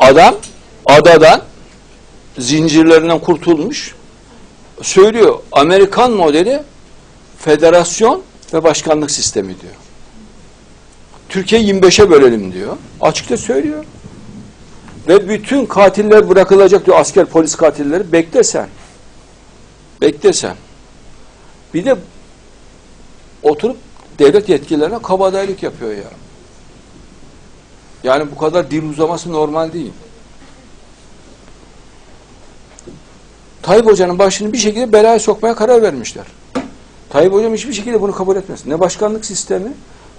Adam adadan zincirlerinden kurtulmuş. Söylüyor Amerikan modeli federasyon ve başkanlık sistemi diyor. Türkiye 25'e bölelim diyor. Açıkça söylüyor. Ve bütün katiller bırakılacak diyor asker polis katilleri. Bekle sen. Bekle sen. Bir de oturup devlet yetkililerine kabadayılık yapıyor ya. Yani bu kadar dil uzaması normal değil. Tayyip Hoca'nın başını bir şekilde belaya sokmaya karar vermişler. Tayyip Hocam hiçbir şekilde bunu kabul etmez. Ne başkanlık sistemi,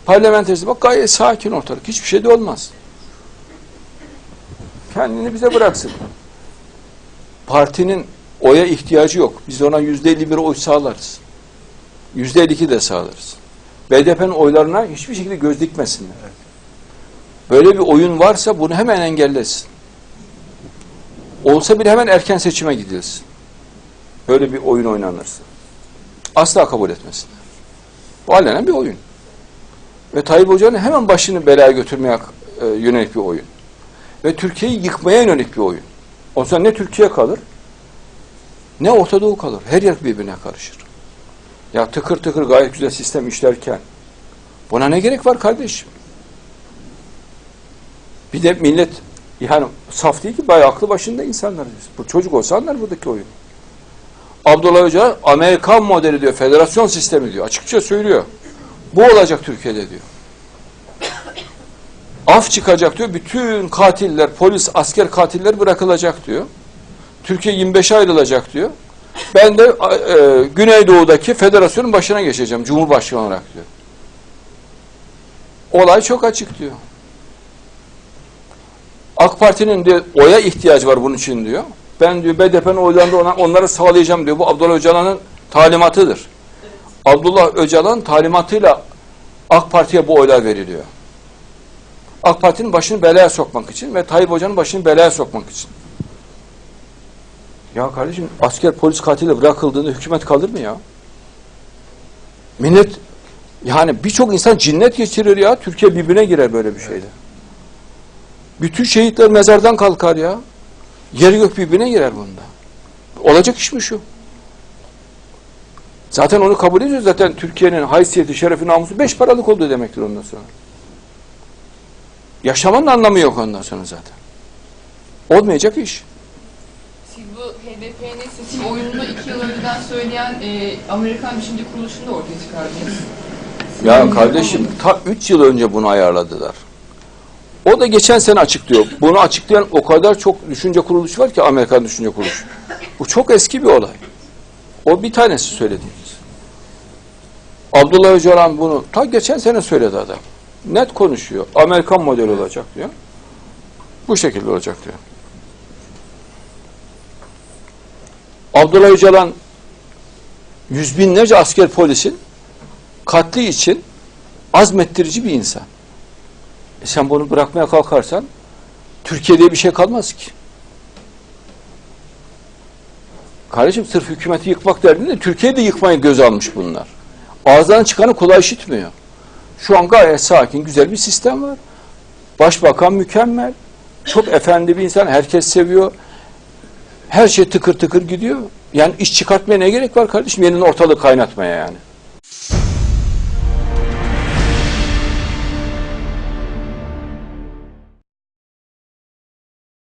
parlamenterisi bak gayet sakin ortalık. Hiçbir şey de olmaz. Kendini bize bıraksın. Partinin oya ihtiyacı yok. Biz ona yüzde elli bir oy sağlarız. Yüzde elli iki de sağlarız. BDP'nin oylarına hiçbir şekilde göz dikmesinler. Böyle bir oyun varsa bunu hemen engellesin. Olsa bile hemen erken seçime gidilsin. Böyle bir oyun oynanırsa. Asla kabul etmesinler. Bu alenen bir oyun. Ve Tayyip Hoca'nın hemen başını belaya götürmeye e, yönelik bir oyun. Ve Türkiye'yi yıkmaya yönelik bir oyun. O zaman ne Türkiye kalır, ne Orta Doğu kalır. Her yer birbirine karışır. Ya tıkır tıkır gayet güzel sistem işlerken buna ne gerek var kardeşim? Bir de millet yani saf değil ki bayağı aklı başında insanlarız. Bu çocuk olsa anlar buradaki oyunu. Abdullah Hoca Amerikan modeli diyor, federasyon sistemi diyor. Açıkça söylüyor. Bu olacak Türkiye'de diyor. Af çıkacak diyor. Bütün katiller, polis, asker katiller bırakılacak diyor. Türkiye 25'e ayrılacak diyor. Ben de e, Güneydoğu'daki federasyonun başına geçeceğim Cumhurbaşkanı olarak diyor. Olay çok açık diyor. AK Parti'nin de oya ihtiyacı var bunun için diyor. Ben diyor BDP'nin oylarını ona, onları sağlayacağım diyor. Bu Abdullah Öcalan'ın talimatıdır. Abdullah Öcalan talimatıyla AK Parti'ye bu oylar veriliyor. AK Parti'nin başını belaya sokmak için ve Tayyip Hoca'nın başını belaya sokmak için. Ya kardeşim asker polis katili bırakıldığında hükümet kalır mı ya? Millet yani birçok insan cinnet geçirir ya. Türkiye birbirine girer böyle bir şeyde. Bütün şehitler mezardan kalkar ya. Yer gök birbirine girer bunda. Olacak iş mi şu? Zaten onu kabul ediyoruz. Zaten Türkiye'nin haysiyeti, şerefi, namusu beş paralık oldu demektir ondan sonra. Yaşamanın anlamı yok ondan sonra zaten. Olmayacak iş. Siz bu HDP'nin seçim oyununu iki yıl önceden söyleyen e, Amerikan Düşünce Kuruluşu'nu da ortaya çıkardınız. Ya kardeşim ta 3 yıl önce bunu ayarladılar. O da geçen sene açıklıyor. Bunu açıklayan o kadar çok düşünce kuruluşu var ki Amerikan Düşünce Kuruluşu. Bu çok eski bir olay. O bir tanesi söylediğimiz. Abdullah Öcalan bunu ta geçen sene söyledi adam. Net konuşuyor. Amerikan modeli olacak diyor. Bu şekilde olacak diyor. Abdullah Öcalan yüz binlerce asker polisin katli için azmettirici bir insan. Sen bunu bırakmaya kalkarsan Türkiye'de bir şey kalmaz ki. Kardeşim sırf hükümeti yıkmak derdinde Türkiye'de yıkmayı göz almış bunlar. Ağızdan çıkanı kolay işitmiyor. Şu an gayet sakin, güzel bir sistem var. Başbakan mükemmel. Çok efendi bir insan. Herkes seviyor. Her şey tıkır tıkır gidiyor. Yani iş çıkartmaya ne gerek var kardeşim? Yeniden ortalığı kaynatmaya yani.